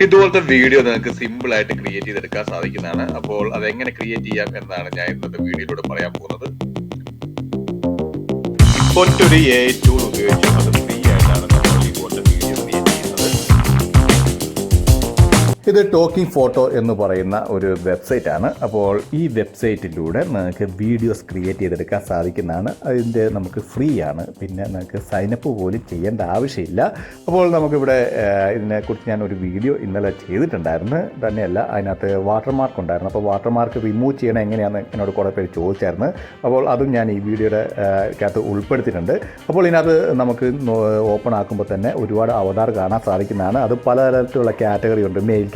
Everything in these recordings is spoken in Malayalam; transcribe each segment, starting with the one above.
ഇതുപോലത്തെ വീഡിയോ നിങ്ങൾക്ക് സിമ്പിൾ ആയിട്ട് ക്രിയേറ്റ് ചെയ്തെടുക്കാൻ സാധിക്കുന്നതാണ്. അപ്പോൾ അതെങ്ങനെ ക്രിയേറ്റ് ചെയ്യാം എന്നാണ് ഞാൻ ഇന്നത്തെ വീഡിയോയിലൂടെ പറയാൻ പോകുന്നത്. ഇപ്പോഴത്തെ ഒരു എ ടൂൾ ഉപയോഗിച്ച് ഇത് ടോക്കിംഗ് ഫോട്ടോ എന്ന് പറയുന്ന ഒരു വെബ്സൈറ്റ് ആണ്. അപ്പോൾ ഈ വെബ്സൈറ്റിലൂടെ നിങ്ങൾക്ക് വീഡിയോസ് ക്രിയേറ്റ് ചെയ്തെടുക്കാൻ സാധിക്കുന്നതാണ്. അതിന്റെ നമുക്ക് ഫ്രീ ആണ്. പിന്നെ നിങ്ങൾക്ക് സൈനപ്പ് പോലും ചെയ്യേണ്ട ആവശ്യമില്ല. അപ്പോൾ നമുക്കിവിടെ ഇതിനെക്കുറിച്ച് ഞാൻ ഒരു വീഡിയോ ഇന്നലെ ചെയ്തിട്ടുണ്ടായിരുന്നു. തന്നെയല്ല അതിനകത്ത് വാട്ടർമാർക്ക് ഉണ്ടായിരുന്നു. അപ്പോൾ വാട്ടർമാർക്ക് റിമൂവ് ചെയ്യണം എങ്ങനെയാണെന്ന് എന്നോട് കുറേ പേര് ചോദിച്ചായിരുന്നു. അപ്പോൾ അതും ഞാൻ ഈ വീഡിയോയുടെ അകത്ത് ഉൾപ്പെടുത്തിയിട്ടുണ്ട്. അപ്പോൾ ഇതിനകത്ത് നമുക്ക് ഓപ്പൺ ആക്കുമ്പോൾ തന്നെ ഒരുപാട് അവതാർ കാണാൻ സാധിക്കുന്നതാണ്. അത് പലതരത്തിലുള്ള കാറ്റഗറി ഉണ്ട്. മെയിൽ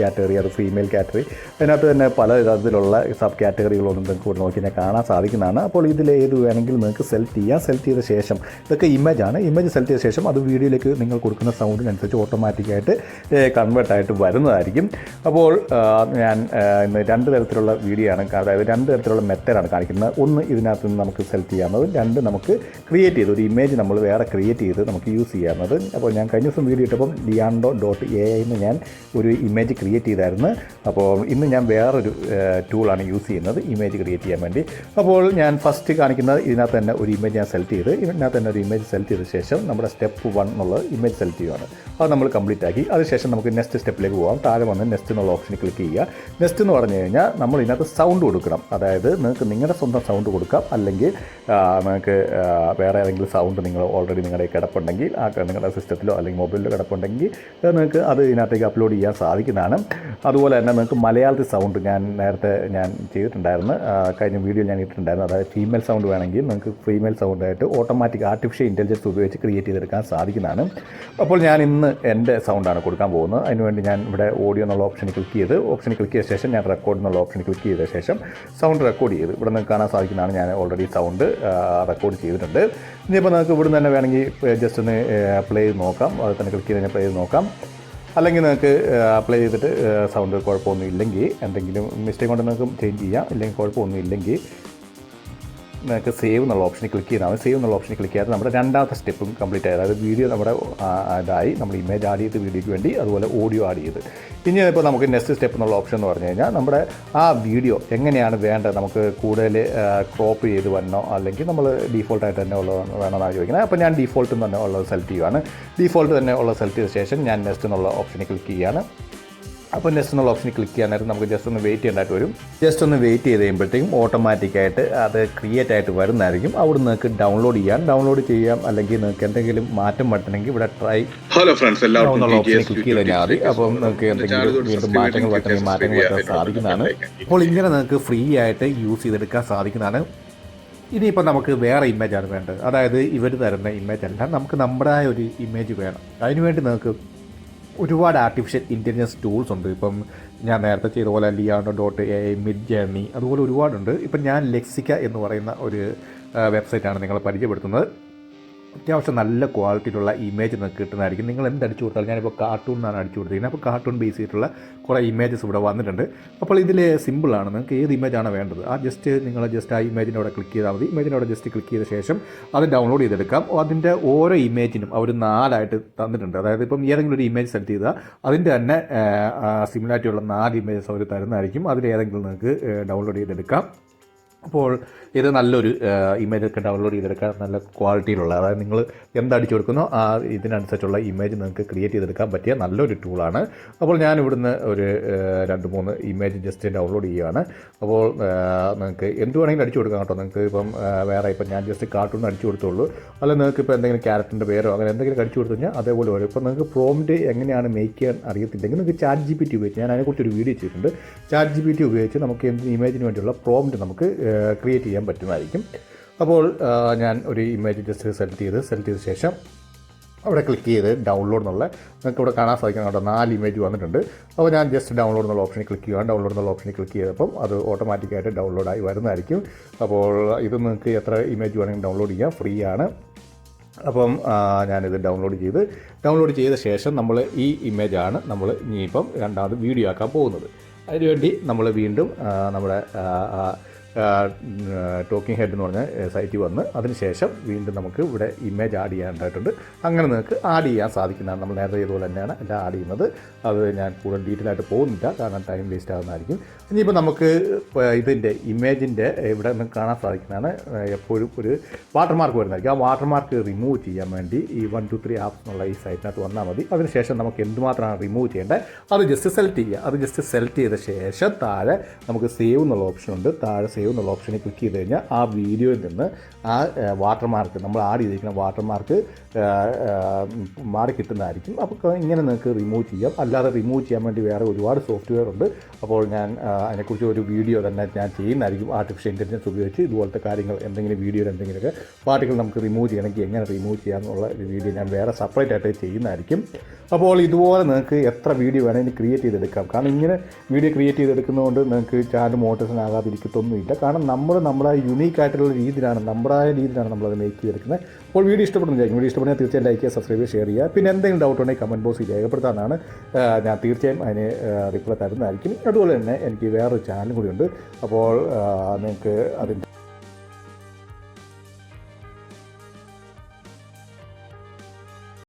അത് ഫീമെയിൽ കാറ്റഗറി അതിനകത്ത് തന്നെ പല തരത്തിലുള്ള സബ് കാറ്റഗറികളൊന്നും നിങ്ങൾക്ക് ഇവിടെ നോക്കി കാണാൻ സാധിക്കുന്നതാണ്. അപ്പോൾ ഇതിൽ ഏത് വേണമെങ്കിലും നിങ്ങൾക്ക് സെലക്ട് ചെയ്യാം. സെലക്ട് ചെയ്ത ശേഷം ഇതൊക്കെ ഇമേജ് ആണ്. ഇമേജ് സെലക്ട് ചെയ്ത ശേഷം അത് വീഡിയോയിലേക്ക് നിങ്ങൾ കൊടുക്കുന്ന സൗണ്ടിനനുസരിച്ച് ഓട്ടോമാറ്റിക്കായിട്ട് കൺവേർട്ട് ആയിട്ട് വരുന്നതായിരിക്കും. അപ്പോൾ ഞാൻ ഇന്ന് രണ്ട് തരത്തിലുള്ള വീഡിയോ ആണ് അതായത് രണ്ട് തരത്തിലുള്ള മെത്തേഡാണ് കാണിക്കുന്നത്. ഒന്ന് ഇതിനകത്ത് നിന്ന് നമുക്ക് സെലക്ട് ചെയ്യാവുന്നത്. രണ്ട് നമുക്ക് ക്രിയേറ്റ് ചെയ്ത് ഒരു ഇമേജ് നമ്മൾ വേറെ ക്രിയേറ്റ് ചെയ്ത് നമുക്ക് യൂസ് ചെയ്യാവുന്നത്. അപ്പോൾ ഞാൻ കഴിഞ്ഞ ദിവസം വീഡിയോ ഇട്ടപ്പം ഡിയാൻഡോ ഡോട്ട് എ എന്ന് ഞാൻ ഒരു ഇമേജ് ക്രിയേറ്റ് ചെയ്തായിരുന്നു. അപ്പോൾ ഇന്ന് ഞാൻ വേറൊരു ടൂളാണ് യൂസ് ചെയ്യുന്നത് ഇമേജ് ക്രിയേറ്റ് ചെയ്യാൻ വേണ്ടി. അപ്പോൾ ഞാൻ ഫസ്റ്റ് കാണിക്കുന്നത് ഇതിനകത്ത് തന്നെ ഒരു ഇമേജ് ഞാൻ സെലക്ട് ചെയ്ത്. ഇതിനകത്ത് തന്നെ ഒരു ഇമേജ് സെലക്ട് ചെയ്ത ശേഷം നമ്മുടെ സ്റ്റെപ്പ് വൺ എന്നുള്ള ഇമേജ് സെലക്ട് ചെയ്യുകയാണ് അത് നമ്മൾ കംപ്ലീറ്റ് ആക്കി. അതിനുശേഷം നമുക്ക് നെക്സ്റ്റ് സ്റ്റെപ്പിലേക്ക് പോകാം താഴെ വന്ന് നെക്സ്റ്റ് എന്നുള്ള ഓപ്ഷനിൽ ക്ലിക്ക് ചെയ്യുക. നെക്സ്റ്റ് എന്ന് പറഞ്ഞു കഴിഞ്ഞാൽ നമ്മൾ ഇതിനകത്ത് സൗണ്ട് കൊടുക്കണം. അതായത് നിങ്ങൾക്ക് നിങ്ങളുടെ സ്വന്തം സൗണ്ട് കൊടുക്കാം. അല്ലെങ്കിൽ നിങ്ങൾക്ക് വേറെ ഏതെങ്കിലും സൗണ്ട് നിങ്ങൾ ഓൾറെഡി നിങ്ങളുടെ കിടപ്പുണ്ടെങ്കിൽ ആ നിങ്ങളുടെ സിസ്റ്റത്തിലോ അല്ലെങ്കിൽ മൊബൈലിലോ കിടപ്പുണ്ടെങ്കിൽ നിങ്ങൾക്ക് അത് ഇതിനകത്തേക്ക് അപ്ലോഡ് ചെയ്യാൻ സാധിക്കുന്നതാണ്. അതുപോലെ തന്നെ നിങ്ങൾക്ക് മലയാളത്തിൽ സൗണ്ട് ഞാൻ നേരത്തെ ഞാൻ ചെയ്തിട്ടുണ്ടായിരുന്നു. കഴിഞ്ഞ വീഡിയോ ഞാൻ ഇട്ടിട്ടുണ്ടായിരുന്നു. അതായത് ഫീമെയിൽ സൗണ്ട് വേണമെങ്കിൽ നിങ്ങൾക്ക് ഫീമെയിൽ സൗണ്ടായിട്ട് ഓട്ടോമാറ്റിക് ആർട്ടിഫിഷ്യൽ ഇന്റലിജൻസ് ഉപയോഗിച്ച് ക്രിയേറ്റ് ചെയ്തെടുക്കാൻ സാധിക്കുന്നതാണ്. അപ്പോൾ ഞാൻ ഇന്ന് എന്റെ സൗണ്ടാണ് കൊടുക്കാൻ പോകുന്നത്. അതിനുവേണ്ടി ഞാൻ ഇവിടെ ഓഡിയോ എന്നുള്ള ഓപ്ഷനിൽ ക്ലിക്ക് ചെയ്ത് ഓപ്ഷനിൽ ക്ലിക്ക് ചെയ്ത ശേഷം ഞാൻ റെക്കോർഡ് എന്നുള്ള ഓപ്ഷനിൽ ക്ലിക്ക് ചെയ്ത ശേഷം സൗണ്ട് റെക്കോർഡ് ചെയ്ത്. ഇവിടെ നിങ്ങൾക്ക് കാണാൻ സാധിക്കുന്നതാണ് ഞാൻ ഓൾറെഡി സൗണ്ട് റെക്കോർഡ് ചെയ്തിട്ടുണ്ട്. ഇനിയിപ്പോൾ നിങ്ങൾക്ക് ഇവിടെ തന്നെ വേണമെങ്കിൽ ജസ്റ്റ് ഒന്ന് പ്ലേ ചെയ്ത് നോക്കാം. അത് തന്നെ ക്ലിക്ക് ചെയ്ത് പ്ലേ ചെയ്ത് നോക്കാം. അല്ലെങ്കിൽ നിങ്ങൾക്ക് അപ്ലൈ ചെയ്തിട്ട് സൗണ്ട് കുഴപ്പമൊന്നും ഇല്ലെങ്കിൽ എന്തെങ്കിലും മിസ്റ്റേക്ക് കൊണ്ട് നിങ്ങൾക്ക് ചേഞ്ച് ചെയ്യാം. ഇല്ലെങ്കിൽ കുഴപ്പമൊന്നും ഇല്ലെങ്കിൽ നിങ്ങൾക്ക് സേവ് എന്നുള്ള ഓപ്ഷനിൽ ക്ലിക്ക് ചെയ്താൽ മതി. സേവ് എന്നുള്ള ഓപ്ഷനിൽ ക്ലിക്ക് ചെയ്താൽ നമ്മുടെ രണ്ടാമത്തെ സ്റ്റെപ്പും കംപ്ലീറ്റ് ആയത് അതായത് വീഡിയോ നമ്മുടെ ഇതായി. നമ്മൾ ഇമേജ് ആഡ് ചെയ്ത് വീഡിയോയ്ക്ക് വേണ്ടി അതുപോലെ ഓഡിയോ ആഡ് ചെയ്ത്. ഇനി ഇപ്പോൾ നമുക്ക് നെക്സ്റ്റ് സ്റ്റെപ്പ് എന്നുള്ള ഓപ്ഷൻ എന്ന് പറഞ്ഞു കഴിഞ്ഞാൽ നമ്മുടെ ആ വീഡിയോ എങ്ങനെയാണ് വേണ്ടത്? നമുക്ക് കൂടുതൽ ക്രോപ്പ് ചെയ്ത് വരണോ? അല്ലെങ്കിൽ നമ്മൾ ഡീഫോൾട്ടായിട്ട് തന്നെ ഉള്ളത് വേണമെന്നാണ് ചോദിക്കുന്നത്. അപ്പോൾ ഞാൻ ഡീഫോൾട്ട് തന്നെ ഉള്ളത് സെലക്ട് ചെയ്യുകയാണ് ഡീഫോൾട്ട് തന്നെ ഉള്ളത് സെലക്ട് ചെയ്ത ശേഷം ഞാൻ നെക്സ്റ്റ് എന്നുള്ള ഓപ്ഷനിൽ ക്ലിക്ക് ചെയ്യുകയാണ്. അപ്പോൾ ജസ്റ്റ് എന്നുള്ള ഓപ്ഷനിൽ ക്ലിക്ക് ചെയ്യാൻ നേരം നമുക്ക് ജസ്റ്റ് ഒന്ന് വെയിറ്റ് ചെയ്യേണ്ടതായിട്ട് വരും. ജസ്റ്റ് ഒന്ന് വെയിറ്റ് ചെയ്ത് കഴിയുമ്പോഴത്തേക്കും ഓട്ടോമാറ്റിക്കായിട്ട് അത് ക്രിയേറ്റ് ആയിട്ട് വരുന്നതായിരിക്കും. അവിടെ നിങ്ങൾക്ക് ഡൗൺലോഡ് ചെയ്യാം. ഡൗൺലോഡ് ചെയ്യാം. അല്ലെങ്കിൽ നിങ്ങൾക്ക് എന്തെങ്കിലും മാറ്റം വരുത്തണമെങ്കിൽ ഇവിടെ ട്രൈ ഹലോ ഫ്രണ്ട്സ് എല്ലാവർക്കും ഓപ്ഷനിൽ ക്ലിക്ക് ചെയ്ത് കഴിഞ്ഞാൽ മതി. അപ്പം നിങ്ങൾക്ക് എന്തെങ്കിലും വീണ്ടും മാറ്റങ്ങൾ വരുത്തണമെങ്കിൽ മാറ്റങ്ങൾ വരുത്താൻ സാധിക്കുന്നതാണ്. അപ്പോൾ ഇങ്ങനെ നിങ്ങൾക്ക് ഫ്രീ ആയിട്ട് യൂസ് ചെയ്തെടുക്കാൻ സാധിക്കുന്നതാണ്. ഇനിയിപ്പോൾ നമുക്ക് വേറെ ഇമേജാണ് വേണ്ടത്. അതായത് ഇവർ തരുന്ന ഇമേജ് അല്ല. നമുക്ക് നമ്മുടേതായ ഒരു ഇമേജ് വേണം. അതിനുവേണ്ടി നിങ്ങൾക്ക് ഒരുപാട് ആർട്ടിഫിഷ്യൽ ഇന്റലിജൻസ് ടൂൾസ് ഉണ്ട്. ഇപ്പം ഞാൻ നേരത്തെ ചെയ്ത പോലെ Leonardo dot A Midjourney അതുപോലെ ഒരുപാടുണ്ട്. ഇപ്പം ഞാൻ ലെക്സിക്ക എന്ന് പറയുന്ന ഒരു വെബ്സൈറ്റാണ് നിങ്ങളെ പരിചയപ്പെടുത്തുന്നത്. അത്യാവശ്യം നല്ല ക്വാളിറ്റിയിലുള്ള ഇമേജ് നിങ്ങൾക്ക് കിട്ടുന്നതായിരിക്കും. നിങ്ങൾ എന്ത് അടിച്ചു കൊടുത്താലും ഞാനിപ്പോൾ കാർട്ടൂൺ എന്നാണ് അടിച്ചു കൊടുത്തിരിക്കുന്നത്. അപ്പോൾ കാർട്ടൂൺ ബേസ് ചെയ്തിട്ടുള്ള കുറേ ഇമേജസ് ഇവിടെ വന്നിട്ടുണ്ട്. അപ്പോൾ ഇതിൽ സിമ്പിളാണ് നിങ്ങൾക്ക് ഏത് ഇമേജാണ് വേണ്ടത്. ആ ജസ്റ്റ് നിങ്ങൾ ജസ്റ്റ് ആ ഇമേജിന്റെ അവിടെ ക്ലിക്ക് ചെയ്താൽ മതി. ഇമേജിന്റെ അവിടെ ജസ്റ്റ് ക്ലിക്ക് ചെയ്ത ശേഷം അത് ഡൗൺലോഡ് ചെയ്തെടുക്കാം. അതിന്റെ ഓരോ ഇമേജിനും അവർ നാലായിട്ട് തന്നിട്ടുണ്ട്. അതായത് ഇപ്പം ഏതെങ്കിലും ഒരു ഇമേജ് സെലക്ട് ചെയ്താൽ അതിന്റെ തന്നെ സിമിലാരിറ്റി ഉള്ള നാല് ഇമേജസ് അവർ തരുന്നതായിരിക്കും. അതിൽ ഏതെങ്കിലും നിങ്ങൾക്ക് ഡൗൺലോഡ് ചെയ്തെടുക്കാം. അപ്പോൾ ഇത് നല്ലൊരു ഇമേജ് ഒക്കെ ഡൗൺലോഡ് ചെയ്തെടുക്കാൻ നല്ല ക്വാളിറ്റിയിലുള്ള അതായത് നിങ്ങൾ എന്തടിച്ചു കൊടുക്കുന്നോ ആ ഇതിനനുസരിച്ചുള്ള ഇമേജ് നിങ്ങൾക്ക് ക്രിയേറ്റ് ചെയ്തെടുക്കാൻ പറ്റിയ നല്ലൊരു ടൂളാണ് അപ്പോൾ ഞാൻ ഇവിടുന്ന് ഒരു രണ്ട് മൂന്ന് ഇമേജ് ജസ്റ്റ് ഡൗൺലോഡ് ചെയ്യുകയാണ്. അപ്പോൾ നിങ്ങൾക്ക് എന്ത് വേണമെങ്കിലും അടിച്ചു കൊടുക്കാം കേട്ടോ. നിങ്ങൾക്ക് ഇപ്പം വേറെ ഇപ്പം ഞാൻ ജസ്റ്റ് കാർട്ടൂൺ അടിച്ചു കൊടുത്തുള്ളൂ. അല്ല നിങ്ങൾക്ക് ഇപ്പോൾ എന്തെങ്കിലും ക്യാരക്ടറിന്റെ പേരോ അങ്ങനെ എന്തെങ്കിലും അടിച്ചു കൊടുത്തു കഴിഞ്ഞാൽ അതേപോലെ വരും. ഇപ്പോൾ നിങ്ങൾക്ക് പ്രോംറ്റ് എങ്ങനെയാണ് മേക്ക് ചെയ്യാൻ അറിയത്തില്ലെങ്കിൽ നിങ്ങൾക്ക് ചാറ്റ് ജി പി ടി ഉപയോഗിച്ച് ഞാൻ അതിനെക്കുറിച്ചൊരു വീഡിയോ ചെയ്തിട്ടുണ്ട് ചാറ്റ് ജി പി ടി ഉപയോഗിച്ച് നമുക്ക് എന്ത് ഇമേജിന് വേണ്ടിയുള്ള പ്രോംറ്റ് നമുക്ക് ക്രിയേറ്റ് ചെയ്യാൻ പറ്റുമായിരിക്കും. അപ്പോൾ ഞാൻ ഒരു ഇമേജ് ജസ്റ്റ് സെലക്ട് ചെയ്ത് സെലക്ട് ചെയ്ത ശേഷം അവിടെ ക്ലിക്ക് ചെയ്ത് ഡൗൺലോഡ് എന്നുള്ള നിങ്ങൾക്ക് ഇവിടെ കാണാൻ സാധിക്കണം അവിടെ നാല് ഇമേജ് വന്നിട്ടുണ്ട്. അപ്പോൾ ഞാൻ ജസ്റ്റ് ഡൗൺലോഡ് എന്നുള്ള ഓപ്ഷനിൽ ക്ലിക്ക് ചെയ്യുക ഡൗൺലോഡ് എന്നുള്ള ഓപ്ഷനിൽ ക്ലിക്ക് ചെയ്തപ്പം അത് ഓട്ടോമാറ്റിക്കായിട്ട് ഡൗൺലോഡായി വരുന്നതായിരിക്കും. അപ്പോൾ ഇത് നിങ്ങൾക്ക് എത്ര ഇമേജ് വേണമെങ്കിലും ഡൗൺലോഡ് ചെയ്യാം. ഫ്രീ ആണ്. അപ്പം ഞാനിത് ഡൗൺലോഡ് ചെയ്ത് ഡൗൺലോഡ് ചെയ്ത ശേഷം നമ്മൾ ഈ ഇമേജാണ് നമ്മൾ ഇനിയിപ്പം രണ്ടാമത് വീഡിയോ ആക്കാൻ പോകുന്നത്. അതിനുവേണ്ടി നമ്മൾ വീണ്ടും നമ്മുടെ ടോക്കിംഗ് ഹെഡ് എന്ന് പറഞ്ഞ സൈറ്റിൽ വന്ന് അതിനുശേഷം വീണ്ടും നമുക്ക് ഇവിടെ ഇമേജ് ആഡ് ചെയ്യാനായിട്ടുണ്ട് അങ്ങനെ നിങ്ങൾക്ക് ആഡ് ചെയ്യാൻ സാധിക്കുന്നതാണ്. നമ്മൾ നേരത്തെ ചെയ്തുപോലെ തന്നെയാണ് എല്ലാം ആഡ് ചെയ്യുന്നത്. അത് ഞാൻ കൂടുതൽ ഡീറ്റെയിൽ ആയിട്ട് പോകുന്നില്ല. കാരണം ടൈം വേസ്റ്റ് ആകുന്നതായിരിക്കും ഇനിയിപ്പോൾ നമുക്ക് ഇതിന്റെ ഇമേജിന്റെ ഇവിടെ നിന്ന് കാണാൻ സാധിക്കുന്നതാണ്. എപ്പോഴും ഒരു വാട്ടർമാർക്ക് വരുന്നതായിരിക്കും. ആ വാട്ടർമാർക്ക് റിമൂവ് ചെയ്യാൻ വേണ്ടി ഈ വൺ ടു ത്രീ ആപ്പ് എന്നുള്ള ഈ സൈറ്റിനകത്ത് വന്നാൽ മതി. അതിനുശേഷം നമുക്ക് എന്തുമാത്രമാണ് റിമൂവ് ചെയ്യേണ്ടത്? അത് ജസ്റ്റ് സെലക്ട് ചെയ്യുക. അത് ജസ്റ്റ് സെലക്ട് ചെയ്ത ശേഷം താഴെ നമുക്ക് സേവ് എന്നുള്ള ഓപ്ഷൻ ഉണ്ട്. താഴെ സേവ് എന്നുള്ള ഓപ്ഷനിൽ ക്ലിക്ക് ചെയ്ത് കഴിഞ്ഞാൽ ആ വീഡിയോയിൽ നിന്ന് ആ വാട്ടർമാർക്ക് നമ്മൾ ആഡ് ചെയ്തിരിക്കുന്ന വാട്ടർമാർക്ക് മാറി കിട്ടുന്നതായിരിക്കും. അപ്പോൾ ഇങ്ങനെ നിങ്ങൾക്ക് റിമൂവ് ചെയ്യാം. അല്ലാതെ റിമൂവ് ചെയ്യാൻ വേണ്ടി വേറെ ഒരുപാട് സോഫ്റ്റ്വെയർ ഉണ്ട്. അപ്പോൾ ഞാൻ അതിനെക്കുറിച്ച് ഒരു വീഡിയോ തന്നെ ഞാൻ ചെയ്യുന്നതായിരിക്കും. ആർട്ടിഫിഷ്യൽ ഇന്റലിജൻസ് ഉപയോഗിച്ച് ഇതുപോലത്തെ കാര്യങ്ങൾ എന്തെങ്കിലും വീഡിയോയിൽ എന്തെങ്കിലുമൊക്കെ പാർട്ടികൾ നമുക്ക് റിമൂവ് ചെയ്യണമെങ്കിൽ എങ്ങനെ റിമൂവ് ചെയ്യാമെന്നുള്ള ഒരു വീഡിയോ ഞാൻ വേറെ സെപ്പറേറ്റ് ആയിട്ട് ചെയ്യുന്നതായിരിക്കും. അപ്പോൾ ഇതുപോലെ നിങ്ങൾക്ക് എത്ര വീഡിയോ വേണമെങ്കിൽ ക്രിയേറ്റ് ചെയ്തെടുക്കാം. കാരണം ഇങ്ങനെ വീഡിയോ ക്രിയേറ്റ് ചെയ്തെടുക്കുന്നതുകൊണ്ട് നിങ്ങൾക്ക് ചാനൽ മോട്ടേഷൻ ആകാതിരിക്കത്തൊന്നുമില്ല. കാരണം നമ്മൾ നമ്മുടെ യുണീക്ക് ആയിട്ടുള്ള രീതിയിലാണ് നമ്മുടെ രീതിയിലാണ് നമ്മളത് മേക്ക് ചെയ്തെടുക്കുന്നത്. അപ്പോൾ വീഡിയോ ഇഷ്ടപ്പെടുന്നതായിരിക്കും വീഡിയോ ഇഷ്ടപ്പെടുന്ന തീർച്ചയായും ലൈക്ക് ചെയ്യുക സബ്സ്ക്രൈബ് ഷെയർ ചെയ്യുക. പിന്നെ എന്തെങ്കിലും ഡൗട്ട് ഉണ്ടെങ്കിൽ കമന്റ് ബോക്സിൽ രേഖപ്പെടുത്താനാണ് ഞാൻ തീർച്ചയായും അതിന് റിപ്ലൈ തരുന്നതായിരിക്കും. അതുപോലെ തന്നെ എനിക്ക് വേറൊരു ചാനലും കൂടിയുണ്ട് അപ്പോൾ നിങ്ങൾക്ക് അതിന്റെ